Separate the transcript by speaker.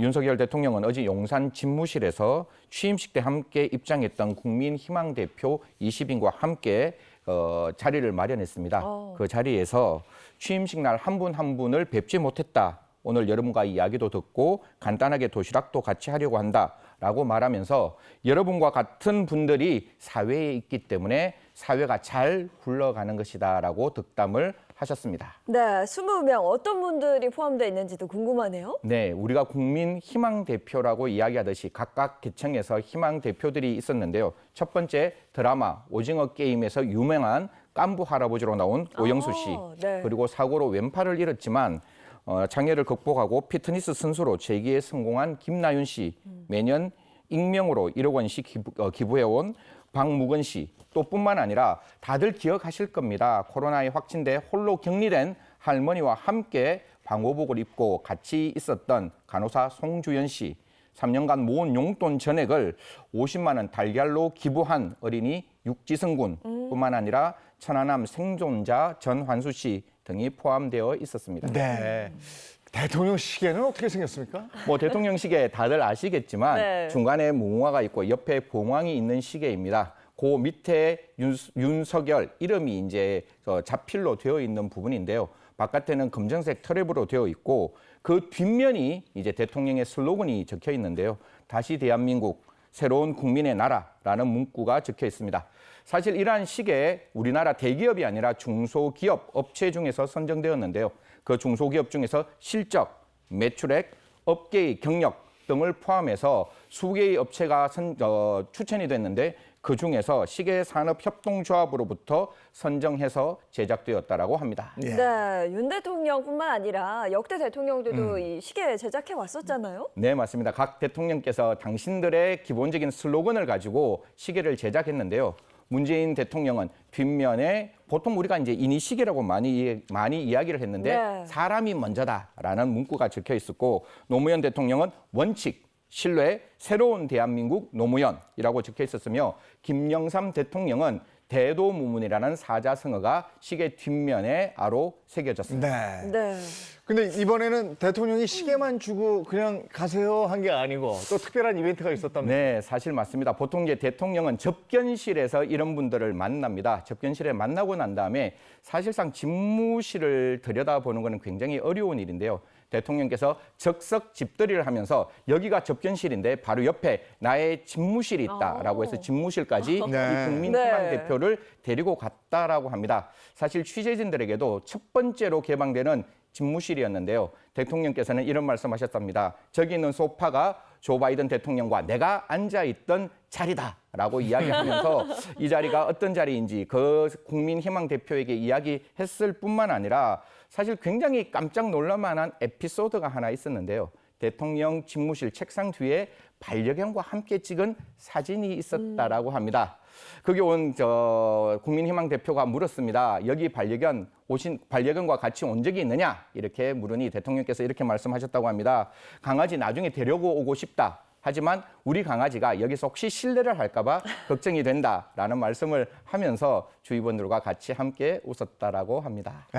Speaker 1: 윤석열 대통령은 어제 용산 집무실에서 취임식 때 함께 입장했던 국민희망 대표 20인과 함께 어, 자리를 마련했습니다.
Speaker 2: 어.
Speaker 1: 그 자리에서 취임식 날 한분한 분을 뵙지 못했다. 오늘 여러분과 이야기도 듣고 간단하게 도시락도 같이 하려고 한다 라고 말하면서 여러분과 같은 분들이 사회에 있기 때문에 사회가 잘 굴러가는 것이다 라고 득담을 하셨습니다.
Speaker 2: 네, 20명 어떤 분들이 포함되어 있는지도 궁금하네요.
Speaker 1: 네, 우리가 국민 희망 대표라고 이야기하듯이 각각 계층에서 희망 대표들이 있었는데요. 첫 번째 드라마 오징어 게임에서 유명한 깐부 할아버지로 나온 오영수 씨.
Speaker 2: 아, 네.
Speaker 1: 그리고 사고로 왼팔을 잃었지만 어, 장애를 극복하고 피트니스 선수로 재기에 성공한 김나윤 씨. 매년 익명으로 1억 원씩 기부, 어, 기부 해온 박무근 씨. 또 뿐만 아니라 다들 기억하실 겁니다. 코로나에 확진돼 홀로 격리된 할머니와 함께 방호복을 입고 같이 있었던 간호사 송주연 씨. 3년간 모은 용돈 전액을 50만 원 달걀로 기부한 어린이 육지승 군 뿐만 아니라 천안함 생존자 전환수 씨 등이 포함되어 있었습니다.
Speaker 3: 네. 대통령 시계는 어떻게 생겼습니까?
Speaker 1: 뭐 대통령 시계 다들 아시겠지만
Speaker 2: 네.
Speaker 1: 중간에 무궁화가 있고 옆에 봉황이 있는 시계입니다. 그 밑에 윤, 윤석열 이름이 이제 어, 자필로 되어 있는 부분인데요. 바깥에는 검정색 트랩으로 되어 있고 그 뒷면이 이제 대통령의 슬로건이 적혀 있는데요. 다시 대한민국 새로운 국민의 나라라는 문구가 적혀 있습니다. 사실 이러한 시계에 우리나라 대기업이 아니라 중소기업 업체 중에서 선정되었는데요. 그 중소기업 중에서 실적, 매출액, 업계의 경력 등을 포함해서 수개의 업체가 선, 어, 추천이 됐는데 그 중에서 시계산업협동조합으로부터 선정해서 제작되었다라고 합니다.
Speaker 3: 예.
Speaker 2: 네, 윤 대통령뿐만 아니라 역대 대통령들도
Speaker 1: 음.
Speaker 2: 이 시계 제작해 왔었잖아요.
Speaker 1: 네, 맞습니다. 각 대통령께서 당신들의 기본적인 슬로건을 가지고 시계를 제작했는데요. 문재인 대통령은 뒷면에 보통 우리가 이제 이니시계라고 많이 많이 이야기를 했는데
Speaker 2: 네.
Speaker 1: 사람이 먼저다라는 문구가 적혀 있었고 노무현 대통령은 원칙 신뢰 새로운 대한민국 노무현이라고 적혀 있었으며 김영삼 대통령은 대도무문이라는 사자성어가 시계 뒷면에 아로 새겨졌습니다.
Speaker 3: 네.
Speaker 2: 네.
Speaker 3: 근데 이번에는 대통령이 시계만 주고 그냥 가세요 한 게 아니고 또 특별한 이벤트가 있었답니다.
Speaker 1: 네, 사실 맞습니다. 보통 이제 대통령은 접견실에서 이런 분들을 만납니다. 접견실에 만나고 난 다음에 사실상 집무실을 들여다보는 것은 굉장히 어려운 일인데요. 대통령께서 적석 집들이를 하면서 여기가 접견실인데 바로 옆에 나의 집무실이 있다라고 해서 집무실까지
Speaker 3: 네.
Speaker 1: 이 국민 희망
Speaker 2: 네.
Speaker 1: 대표를 데리고 갔다라고 합니다. 사실 취재진들에게도 첫 번째로 개방되는 집무실이었는데요. 대통령께서는 이런 말씀하셨답니다. 저기 있는 소파가 조 바이든 대통령과 내가 앉아 있던 자리다라고 이야기하면서 이 자리가 어떤 자리인지 그 국민 희망 대표에게 이야기했을 뿐만 아니라 사실 굉장히 깜짝 놀랄만한 에피소드가 하나 있었는데요. 대통령 집무실 책상 뒤에 반려견과 함께 찍은 사진이 있었다라고 합니다. 거기 온저 국민희망 대표가 물었습니다. 여기 반려견 오신 반려견과 같이 온 적이 있느냐 이렇게 물으니 대통령께서 이렇게 말씀하셨다고 합니다. 강아지 나중에 데려고 오고 싶다. 하지만 우리 강아지가 여기서 혹시 실례를 할까봐 걱정이 된다라는 말씀을 하면서 주위분들과 같이 함께 웃었다라고 합니다.
Speaker 3: 네,